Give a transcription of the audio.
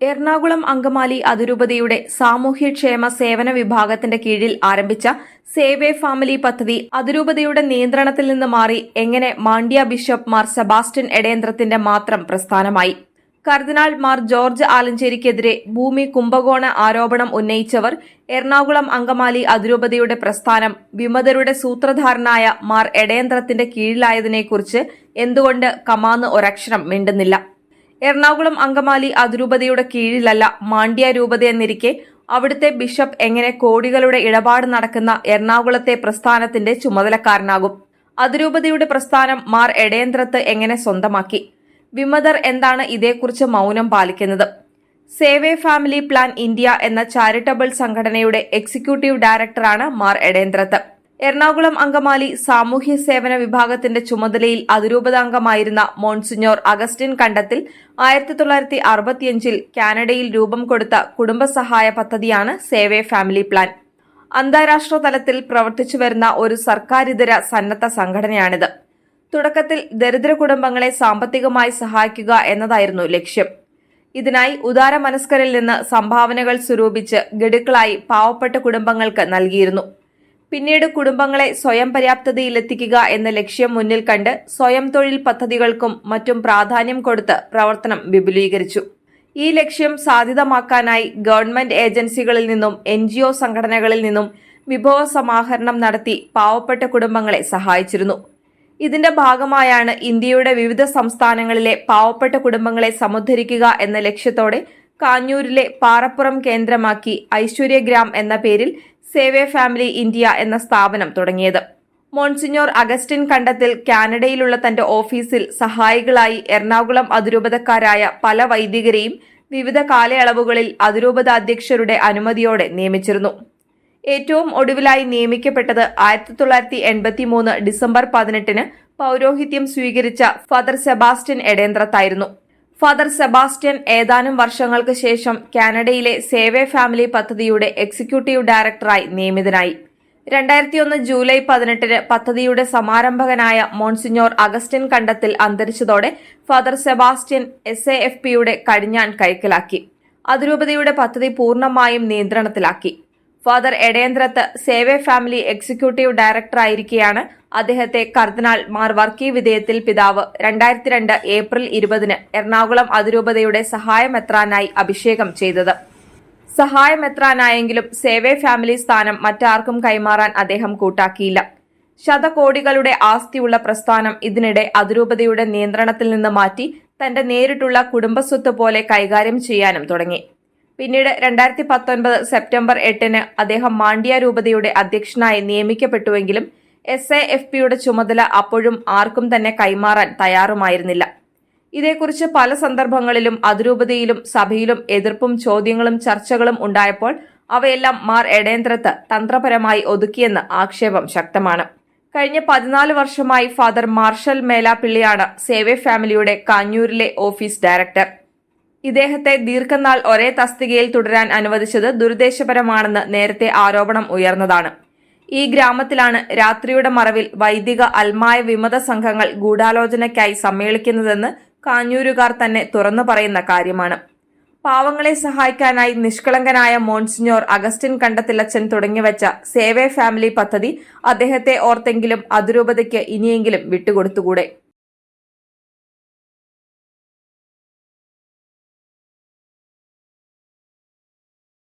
എറണാകുളം അങ്കമാലി അതിരൂപതയുടെ സാമൂഹ്യക്ഷേമ സേവന വിഭാഗത്തിന്റെ കീഴിൽ ആരംഭിച്ച സേവേ ഫാമിലി പദ്ധതി അതിരൂപതയുടെ നിയന്ത്രണത്തിൽ നിന്ന് മാറി എങ്ങനെ മാണ്ഡ്യ ബിഷപ്പ് മാർ സെബാസ്റ്റ്യൻ എടേന്ദ്രത്തിന്റെ മാത്രം പ്രസ്ഥാനമായി. കർദിനാൾ മാർ ജോർജ് ആലഞ്ചേരിക്കെതിരെ ഭൂമി കുംഭകോണ ആരോപണം ഉന്നയിച്ചവർ എറണാകുളം അങ്കമാലി അതിരൂപതയുടെ പ്രസ്ഥാനം വിമതരുടെ സൂത്രധാരനായ മാർ എടേന്ദ്രത്തിന്റെ കീഴിലായതിനെക്കുറിച്ച് എന്തുകൊണ്ട് കമാന്ന് ഒരക്ഷരം മിണ്ടുന്നില്ല. എറണാകുളം അങ്കമാലി അതിരൂപതയുടെ കീഴിലല്ല മാണ്ഡ്യ രൂപത എന്നിരിക്കെ അവിടുത്തെ ബിഷപ്പ് എങ്ങനെ കോടികളുടെ ഇടപാട് നടക്കുന്ന എറണാകുളത്തെ പ്രസ്ഥാനത്തിന്റെ ചുമതലക്കാരനാകും. അതിരൂപതയുടെ പ്രസ്ഥാനം മാർ എടേന്ദ്രത്ത് എങ്ങനെ സ്വന്തമാക്കി? വിമതർ എന്താണ് ഇതേക്കുറിച്ച് മൗനം പാലിക്കുന്നത്? Save A Family Plan India എന്ന ചാരിറ്റബിൾ സംഘടനയുടെ എക്സിക്യൂട്ടീവ് ഡയറക്ടറാണ് മാർ എടേന്ദ്രത്ത് എറണാകുളം അങ്കമാലി സാമൂഹ്യ സേവന വിഭാഗത്തിന്റെ ചുമതലയിൽ അതിരൂപതാംഗമായിരുന്ന മോൺസിഞ്ഞോർ അഗസ്റ്റിൻ കണ്ടത്തിൽ ആയിരത്തി തൊള്ളായിരത്തി അറുപത്തിയഞ്ചിൽ കാനഡയിൽ രൂപം കൊടുത്ത കുടുംബസഹായ പദ്ധതിയാണ് സേവേ ഫാമിലി പ്ലാൻ. അന്താരാഷ്ട്ര തലത്തിൽ പ്രവർത്തിച്ചു വരുന്ന ഒരു സർക്കാരിതര സന്നദ്ധ സംഘടനയാണിത്. തുടക്കത്തിൽ ദരിദ്ര കുടുംബങ്ങളെ സാമ്പത്തികമായി സഹായിക്കുക എന്നതായിരുന്നു ലക്ഷ്യം. ഇതിനായി ഉദാര മനസ്കരിൽ നിന്ന് സംഭാവനകൾ സ്വരൂപിച്ച് ഗഡുക്കളായി പാവപ്പെട്ട കുടുംബങ്ങൾക്ക് നൽകിയിരുന്നു. പിന്നീട് കുടുംബങ്ങളെ സ്വയം പര്യാപ്തതയിലെത്തിക്കുക എന്ന ലക്ഷ്യം മുന്നിൽ കണ്ട് സ്വയം തൊഴിൽ പദ്ധതികൾക്കും മറ്റും പ്രാധാന്യം കൊടുത്ത് പ്രവർത്തനം വിപുലീകരിച്ചു. ഈ ലക്ഷ്യം സാധ്യതമാക്കാനായി ഗവൺമെന്റ് ഏജൻസികളിൽ നിന്നും എൻ സംഘടനകളിൽ നിന്നും വിഭവ സമാഹരണം നടത്തി പാവപ്പെട്ട കുടുംബങ്ങളെ സഹായിച്ചിരുന്നു. ഇതിന്റെ ഭാഗമായാണ് ഇന്ത്യയുടെ വിവിധ സംസ്ഥാനങ്ങളിലെ പാവപ്പെട്ട കുടുംബങ്ങളെ സമുദ്ധരിക്കുക എന്ന ലക്ഷ്യത്തോടെ കാഞ്ഞൂരിലെ പാറപ്പുറം കേന്ദ്രമാക്കി ഐശ്വര്യഗ്രാം എന്ന പേരിൽ സേവേ ഫാമിലി ഇന്ത്യ എന്ന സ്ഥാപനം തുടങ്ങിയത്. മോൺസിഞ്ഞോർ അഗസ്റ്റിൻ കണ്ടത്തിൽ കാനഡയിലുള്ള തന്റെ ഓഫീസിൽ സഹായികളായി എറണാകുളം അതിരൂപതക്കാരായ പല വൈദികരെയും വിവിധ കാലയളവുകളിൽ അതിരൂപത അധ്യക്ഷരുടെ അനുമതിയോടെ നിയമിച്ചിരുന്നു. ഏറ്റവും ഒടുവിലായി നിയമിക്കപ്പെട്ടത് ആയിരത്തി തൊള്ളായിരത്തി എൺപത്തി മൂന്ന് ഡിസംബർ പതിനെട്ടിന് പൗരോഹിത്യം സ്വീകരിച്ച ഫാദർ സെബാസ്റ്റ്യൻ എടേന്ദ്രത്തായിരുന്നു. ഫാദർ സെബാസ്റ്റ്യൻ ഏതാനും വർഷങ്ങൾക്ക് ശേഷം കാനഡയിലെ സേവേ ഫാമിലി പദ്ധതിയുടെ എക്സിക്യൂട്ടീവ് ഡയറക്ടറായി നിയമിതനായി. രണ്ടായിരത്തിയൊന്ന് ജൂലൈ പതിനെട്ടിന് പദ്ധതിയുടെ സമാരംഭകനായ monsignor Augustine Kandathil അന്തരിച്ചതോടെ father Sebastian S A F പിയുടെ കടിഞ്ഞാൻ കൈക്കലാക്കി. അതിരൂപതയുടെ പദ്ധതി പൂർണമായും നിയന്ത്രണത്തിലാക്കി. Father Edenthrath Save A family executive ഡയറക്ടറായിരിക്കെയാണ് അദ്ദേഹത്തെ കർദിനാൾ മാർ വർക്കി വിധേയത്തിൽ പിതാവ് രണ്ടായിരത്തി രണ്ട് ഏപ്രിൽ ഇരുപതിന് എറണാകുളം അതിരൂപതയുടെ സഹായമെത്രാനായി അഭിഷേകം ചെയ്തത്. സഹായമെത്രാനായെങ്കിലും സേവേ ഫാമിലി സ്ഥാനം മറ്റാർക്കും കൈമാറാൻ അദ്ദേഹം കൂട്ടാക്കിയില്ല. ശതകോടികളുടെ ആസ്തിയുള്ള പ്രസ്ഥാനം ഇതിനിടെ അതിരൂപതയുടെ നിയന്ത്രണത്തിൽ നിന്ന് മാറ്റി തന്റെ നേരിട്ടുള്ള കുടുംബസ്വത്ത് പോലെ കൈകാര്യം ചെയ്യാനും തുടങ്ങി. പിന്നീട് രണ്ടായിരത്തി പത്തൊൻപത് സെപ്റ്റംബർ എട്ടിന് അദ്ദേഹം മാണ്ഡ്യ രൂപതയുടെ അധ്യക്ഷനായി നിയമിക്കപ്പെട്ടുവെങ്കിലും എസ് എ എഫ് പിയുടെ ചുമതല അപ്പോഴും ആർക്കും തന്നെ കൈമാറാൻ തയ്യാറുമായിരുന്നില്ല. ഇതേക്കുറിച്ച് പല സന്ദർഭങ്ങളിലും അതിരൂപതയിലും സഭയിലും എതിർപ്പും ചോദ്യങ്ങളും ചർച്ചകളും ഉണ്ടായപ്പോൾ അവയെല്ലാം മാർ എടേന്ദ്രത്ത് തന്ത്രപരമായി ഒതുക്കിയെന്ന് ആക്ഷേപം ശക്തമാണ്. കഴിഞ്ഞ പതിനാല് വർഷമായി ഫാദർ മാർഷൽ മേലാപ്പിള്ളിയാണ് സേവേ ഫാമിലിയുടെ കാഞ്ഞൂരിലെ ഓഫീസ് ഡയറക്ടർ. ഇദ്ദേഹത്തെ ദീർഘനാൾ ഒരേ തസ്തികയിൽ തുടരാൻ അനുവദിച്ചത് ദുരുദ്ദേശപരമാണെന്ന് നേരത്തെ ആരോപണം ഉയർന്നതാണ്. ഈ ഗ്രാമത്തിലാണ് രാത്രിയുടെ മറവിൽ വൈദിക അൽമായ വിമത സംഘങ്ങൾ ഗൂഢാലോചനയ്ക്കായി സമ്മേളിക്കുന്നതെന്ന് കാഞ്ഞൂരുകാർ തന്നെ തുറന്നു പറയുന്ന കാര്യമാണ്. പാവങ്ങളെ സഹായിക്കാനായി നിഷ്കളങ്കനായ മോൺസിഞ്ഞോർ അഗസ്റ്റിൻ കണ്ടത്തിലച്ചൻ തുടങ്ങിവെച്ച സേവേ ഫാമിലി പദ്ധതി അദ്ദേഹത്തെ ഓർത്തെങ്കിലും അതിരൂപതയ്ക്ക് ഇനിയെങ്കിലും വിട്ടുകൊടുത്തുകൂടെ?